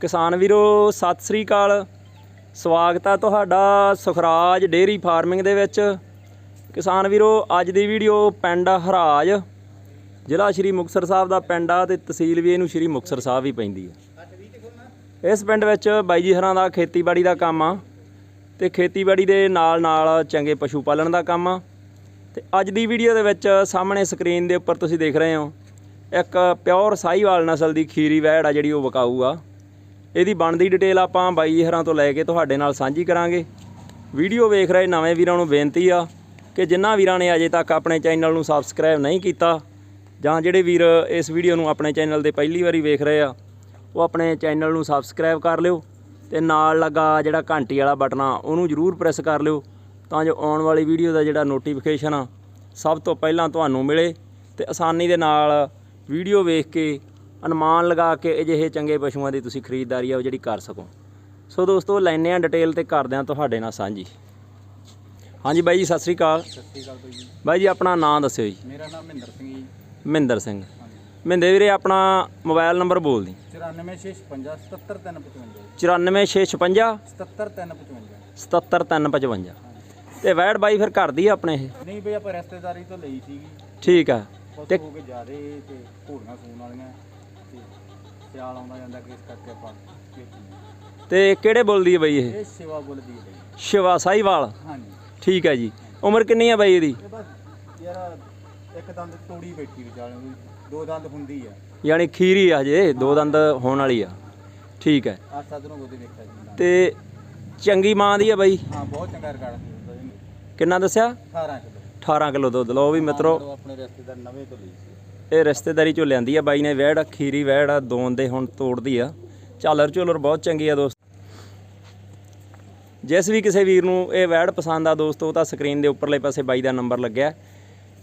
ਕਿਸਾਨ ਵੀਰੋ, ਸਤਿ ਸ੍ਰੀ ਅਕਾਲ। ਸਵਾਗਤ ਹੈ ਤੁਹਾਡਾ ਸੁਖਰਾਜ ਡੇਅਰੀ ਫਾਰਮਿੰਗ ਦੇ ਵਿੱਚ। ਕਿਸਾਨ ਵੀਰੋ, ਅੱਜ ਦੀ ਵੀਡੀਓ ਪਿੰਡ ਹਰਾਜ, ਜ਼ਿਲ੍ਹਾ ਸ਼੍ਰੀ ਮੁਕਤਸਰ ਸਾਹਿਬ ਦਾ ਪਿੰਡ ਆ ਤੇ ਤਹਿਸੀਲ ਵੀ ਇਹਨੂੰ ਸ਼੍ਰੀ ਮੁਕਤਸਰ ਸਾਹਿਬ ਹੀ ਪੈਂਦੀ ਆ। ਇਸ ਪਿੰਡ ਵਿੱਚ ਬਾਈ ਜੀ ਹਰਾਂ ਦਾ ਖੇਤੀਬਾੜੀ ਦਾ ਕੰਮ ਆ ਤੇ ਖੇਤੀਬਾੜੀ ਦੇ ਨਾਲ ਨਾਲ ਚੰਗੇ ਪਸ਼ੂ ਪਾਲਣ ਦਾ ਕੰਮ ਆ। ਤੇ ਅੱਜ ਦੀ ਵੀਡੀਓ ਦੇ ਵਿੱਚ ਸਾਹਮਣੇ ਸਕਰੀਨ ਦੇ ਉੱਪਰ ਤੁਸੀਂ ਦੇਖ ਰਹੇ ਹੋ, ਇੱਕ ਪਿਓਰ ਸਾਹੀਵਾਲ ਨਸਲ ਦੀ ਖੀਰੀ ਵੈੜ ਆ ਜਿਹੜੀ ਉਹ ਵਿਕਾਊ ਆ। ਇਹਦੀ ਬਣਦੀ ਡਿਟੇਲ ਆਪਾਂ ਬਾਈ ਹਰਾਂ ਤੋਂ ਲੈ ਕੇ ਤੁਹਾਡੇ ਨਾਲ ਸਾਂਝੀ ਕਰਾਂਗੇ। ਵੀਡੀਓ ਵੇਖ ਰਹੇ ਨਵੇਂ ਵੀਰਾਂ ਨੂੰ ਬੇਨਤੀ ਆ ਕਿ ਜਿਨ੍ਹਾਂ ਵੀਰਾਂ ਨੇ ਅਜੇ ਤੱਕ ਆਪਣੇ ਚੈਨਲ ਨੂੰ ਸਬਸਕ੍ਰਾਈਬ ਨਹੀਂ ਕੀਤਾ ਜਾਂ ਜਿਹੜੇ ਵੀਰ ਇਸ ਵੀਡੀਓ ਨੂੰ ਆਪਣੇ ਚੈਨਲ ਤੇ ਪਹਿਲੀ ਵਾਰੀ ਵੇਖ ਰਹੇ ਆ, ਉਹ ਆਪਣੇ ਚੈਨਲ ਨੂੰ ਸਬਸਕ੍ਰਾਈਬ ਕਰ ਲਿਓ ਤੇ ਨਾਲ ਲੱਗਾ ਜਿਹੜਾ ਘੰਟੀ ਵਾਲਾ ਬਟਨ ਆ, ਉਹਨੂੰ ਜ਼ਰੂਰ ਪ੍ਰੈਸ ਕਰ ਲਿਓ ਤਾਂ ਜੋ ਆਉਣ ਵਾਲੀ ਵੀਡੀਓ ਦਾ ਜਿਹੜਾ ਨੋਟੀਫਿਕੇਸ਼ਨ ਆ, ਸਭ ਤੋਂ ਪਹਿਲਾਂ ਤੁਹਾਨੂੰ ਮਿਲੇ ਤੇ ਆਸਾਨੀ ਦੇ ਨਾਲ ਵੀਡੀਓ ਵੇਖ ਕੇ ਅਨੁਮਾਨ ਲਗਾ ਕੇ ਅਜਿਹੇ ਚੰਗੇ ਪਸ਼ੂਆਂ ਦੀ ਤੁਸੀਂ ਖਰੀਦਦਾਰੀ ਆ ਉਹ ਜਿਹੜੀ ਕਰ ਸਕੋ। ਸੋ ਦੋਸਤੋ ਲੈਨੇ ਆ ਡਿਟੇਲ ਤੇ ਕਰਦੇ ਆ ਤੁਹਾਡੇ ਨਾਲ ਸਾਂਝੀ। ਹਾਂਜੀ ਬਾਈ ਜੀ ਸਤਿ ਸ੍ਰੀ ਅਕਾਲ। ਸਤਿ ਸ਼੍ਰੀ ਅਕਾਲ ਬਾਈ ਜੀ। ਬਾਈ ਜੀ ਆਪਣਾ ਨਾਮ ਦੱਸਿਓ ਜੀ। ਮੇਰਾ ਨਾਮ ਮਹਿੰਦਰ ਸਿੰਘ ਜੀ। ਮਹਿੰਦਰ ਸਿੰਘ। ਹਾਂਜੀ। ਮਹਿੰਦਰ ਵੀਰੇ ਆਪਣਾ ਮੋਬਾਈਲ ਨੰਬਰ ਬੋਲ ਦੀ 9456 77355 94656 77355 77355 ਤੇ ਵੈੜ ਬਾਈ ਫਿਰ ਘਰ ਦੀ ਆਪਣੇ ਇਹ? ਨਹੀਂ ਬਈ ਆਪਾਂ ਰਿਸ਼ਤੇਦਾਰੀ ਤੋਂ ਲਈ ਸੀਗੀ। ਠੀਕ ਆ। ਤੇ- ਹੋ ਕੇ ਜਿਆਦੇ ਤੇ ਘੋੜੀਆਂ ਸੂਣ ਵਾਲੀਆਂ। ਤੇ ਸਿਆਲ ਆਉਂਦਾ ਜਾਂਦਾ ਕਿ ਇਸ ਕਰਕੇ ਆਪਾਂ ਵੇਚੀ ਤੇ ਕਿਹੜੇ ਬੋਲ ਦੀ ਹੈ ਬਾਈ ਇਹ? ਇਹ ਸੇਵਾ ਬੋਲਦੀ ਹੈ ਬਈ। ਸ਼ਿਵਾ ਸਾਹੀਵਾਲ ਹਾਂਜੀ। ਠੀਕ ਹੈ ਜੀ। ਉਮਰ ਕਿੰਨੀ ਆ ਬਾਈ ਇਹਦੀ? ਇਹ ਬਸ ਯਾਰ ਇੱਕ ਦੰਦ ਤੋੜੀ ਬੈਠੀ ਵਿਚਾਲੇ ਨੂੰ ਦੋ ਦੰਦ ਹੁੰਦੀ ਆ। ਯਾਨੀ ਖੀਰੀ ਆ ਜੇ ਦੋ ਦੰਦ ਹੋਣ ਵਾਲੀ ਆ। ਠੀਕ ਹੈ। ਆ ਸਦਨੋਂ ਉਹਦੇ ਵੇਖਿਆ ਜੀ ਦੰਦ। ਤੇ ਚੰਗੀ ਮਾਂ ਦੀ ਆ ਬਾਈ? ਹਾਂ ਬਹੁਤ ਚੰਗਾ ਰਿਕਾਰਡ ਸੀ ਉਹਦਾ ਜੀ। ਕਿੰਨਾ ਦੱਸਿਆ? 18 ਕਿਲੋ। 18 ਕਿਲੋ ਦੁੱਧ। ਲਓ ਵੀ ਮਿੱਤਰੋ। ਆਪਣੇ ਰਿਸ਼ਤੇਦਾਰ ਨਵੇਂ ਤੋਂ ਲਈ ਸੀ। ਇਹ ਰਿਸ਼ਤੇਦਾਰੀ ਚੋਂ ਲਿਆਂਦੀ ਆ ਬਾਈ ਨੇ ਵੈੜ ਖੀਰੀ ਵੈੜ ਆ ਦੋਨ ਦੇ ਹੁਣ ਤੋੜਦੀ ਆ। ਝਾਲਰ ਝੋਲਰ ਬਹੁਤ ਚੰਗੀ ਆ ਦੋਸਤ। ਜਿਸ ਵੀ ਕਿਸੇ ਵੀਰ ਨੂੰ ਇਹ ਵੈੜ ਪਸੰਦ ਆ ਦੋਸਤੋ ਤਾਂ ਸਕਰੀਨ ਦੇ ਉੱਪਰਲੇ ਪਾਸੇ ਬਾਈ ਦਾ ਨੰਬਰ ਲੱਗਿਆ।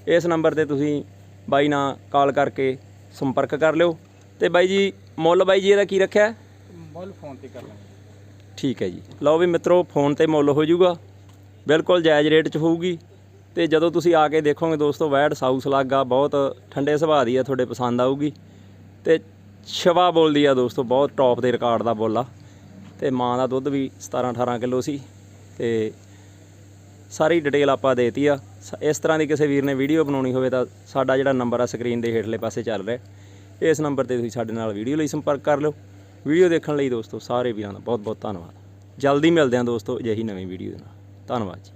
ਇਸ ਨੰਬਰ ਤੇ ਤੁਸੀਂ ਬਾਈ ਨਾਲ ਕਾਲ ਕਰਕੇ ਸੰਪਰਕ ਕਰ ਲਿਓ। ਤੇ ਬਾਈ ਜੀ ਮੁੱਲ ਬਾਈ ਜੀ ਇਹਦਾ ਕੀ ਰੱਖਿਆ? ਮੁੱਲ ਫੋਨ ਤੇ ਕਰ ਲਾਂਗੇ। ਠੀਕ ਹੈ ਜੀ। ਲਓ ਵੀ ਮਿੱਤਰੋ ਫੋਨ ਤੇ ਮੁੱਲ ਹੋ ਜਾਊਗਾ। ਬਿਲਕੁਲ ਜਾਇਜ਼ ਰੇਟ 'ਚ ਹੋਊਗੀ। ਤੇ ਜਦੋਂ ਤੁਸੀਂ ਆ ਕੇ ਦੇਖੋਗੇ ਦੋਸਤੋ ਵੈੜ ਸਾਊਸ ਲੱਗਾ ਬਹੁਤ ਠੰਡੇ ਸੁਭਾਅ ਦੀ ਆ, ਤੁਹਾਡੇ ਪਸੰਦ ਆਊਗੀ। ਤੇ ਛਵਾ ਬੋਲਦੀ ਆ ਦੋਸਤੋ, ਬਹੁਤ ਟੌਪ ਦੇ ਰਿਕਾਰਡ ਦਾ ਬੋਲਾ ਤੇ ਮਾਂ ਦਾ ਦੁੱਧ ਵੀ 17 18 ਕਿਲੋ ਸੀ। ਤੇ ਸਾਰੀ ਡਿਟੇਲ ਆਪਾਂ ਦੇਤੀ ਆ। ਸ- ਇਸ ਤਰ੍ਹਾਂ ਦੀ ਕਿਸੇ ਵੀਰ ਨੇ ਵੀਡੀਓ ਬਣਾਉਣੀ ਹੋਵੇ ਤਾਂ ਸਾਡਾ ਜਿਹੜਾ ਨੰਬਰ ਆ ਸਕਰੀਨ ਦੇ ਹੇਠਲੇ ਪਾਸੇ ਚੱਲ ਰਿਹਾ ਇਸ ਨੰਬਰ ਤੇ ਤੁਸੀਂ ਸਾਡੇ ਨਾਲ ਵੀਡੀਓ ਲਈ ਸੰਪਰਕ ਕਰ ਲਿਓ। ਵੀਡੀਓ ਦੇਖਣ ਲਈ ਦੋਸਤੋ, ਸਾਰੇ ਵੀਰਾਂ ਦਾ ਬਹੁਤ ਬਹੁਤ ਧੰਨਵਾਦ। ਜਲਦੀ ਮਿਲਦੇ ਹਾਂ ਦੋਸਤੋ ਅਜਿਹੀ ਨਵੀਂ ਵੀਡੀਓ ਦੇ ਨਾਲ। ਧੰਨਵਾਦ ਜੀ।